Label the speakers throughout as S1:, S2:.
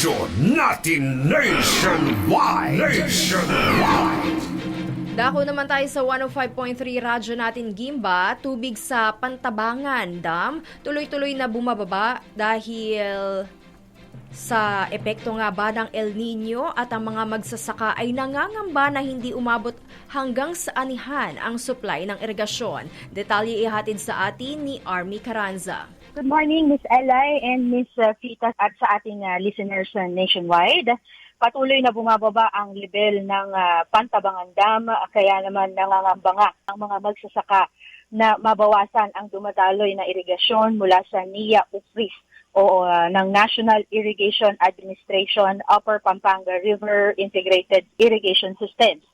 S1: Radyo natin nationwide. Nationwide.
S2: Dako naman tayo sa 105.3 radyo natin Gimba, tubig sa Pantabangan Dam, tuloy-tuloy na bumababa dahil sa epekto nga ba ng El Nino at ang mga magsasaka ay nangangamba na hindi umabot hanggang sa anihan ang supply ng irigasyon. Detalye ihatid sa atin ni Army Caranza.
S3: Good morning, Miss Eli and Miss uh, Fitas at sa ating uh, listeners uh, nationwide. Patuloy na bumababa ang level ng uh, Pantabangan Dam kaya naman nangangamba nga ang mga magsasaka na mabawasan ang dumadaloy na irigasyon mula sa NIA Ufris o uh, ng National Irrigation Administration Upper Pampanga River Integrated Irrigation Systems.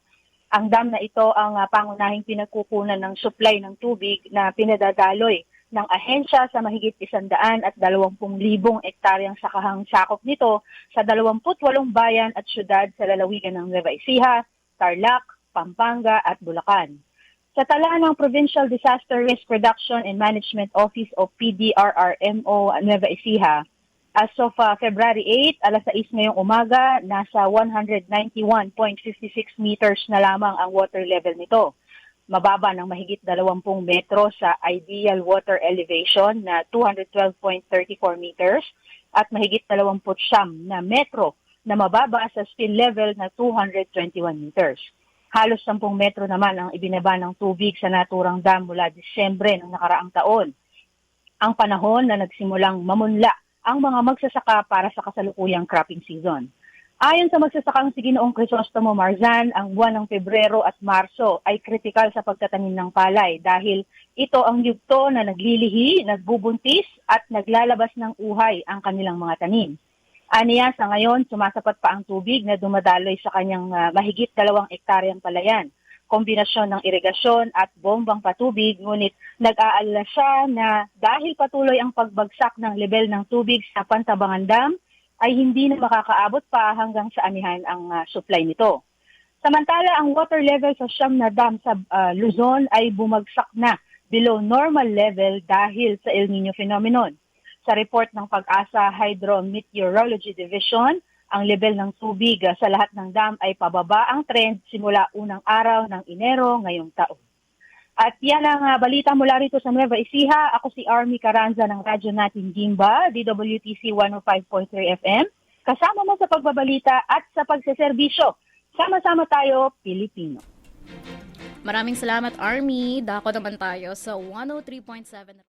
S3: Ang dam na ito ang uh, pangunahing pinagkukunan ng supply ng tubig na pinadadaloy ng ahensya sa mahigit isandaan at dalawampung libong ektaryang sakahang sakop nito sa 28 bayan at syudad sa lalawigan ng Nueva Ecija, Tarlac, Pampanga at Bulacan. Sa tala ng Provincial Disaster Risk Reduction and Management Office o PDRRMO Nueva Ecija, as of uh, February 8, alas 6 ngayong umaga, nasa 191.56 meters na lamang ang water level nito. Mababa ng mahigit 20 metro sa ideal water elevation na 212.34 meters at mahigit 20 na metro na mababa sa spill level na 221 meters. Halos 10 metro naman ang ibinaba ng tubig sa naturang dam mula Disyembre ng nakaraang taon. Ang panahon na nagsimulang mamunla ang mga magsasaka para sa kasalukuyang cropping season. Ayon sa magsasakang si Ginoong Crisostomo Marzan, ang buwan ng Pebrero at Marso ay kritikal sa pagtatanim ng palay dahil ito ang yugto na naglilihi, nagbubuntis at naglalabas ng uhay ang kanilang mga tanim. Aniya sa ngayon, sumasapat pa ang tubig na dumadaloy sa kanyang uh, mahigit dalawang ektaryang palayan. Kombinasyon ng irigasyon at bombang patubig, ngunit nag-aalala siya na dahil patuloy ang pagbagsak ng level ng tubig sa Pantabangan Dam, ay hindi na makakaabot pa hanggang sa anihan ang uh, supply nito. Samantala, ang water level sa siyam na dam sa uh, Luzon ay bumagsak na below normal level dahil sa El Nino phenomenon. Sa report ng Pag-asa Hydrometeorology Division, ang level ng tubig uh, sa lahat ng dam ay pababa ang trend simula unang araw ng Enero ngayong taon. At yan ang uh, balita mula rito sa Nueva Ecija. Ako si Army Caranza ng radyo natin Gimba, DWTC 105.3 FM. Kasama mo sa pagbabalita at sa pagseserbisyo. Sama-sama tayo, Pilipino.
S4: Maraming salamat, Army. Dako naman tayo sa 103.7.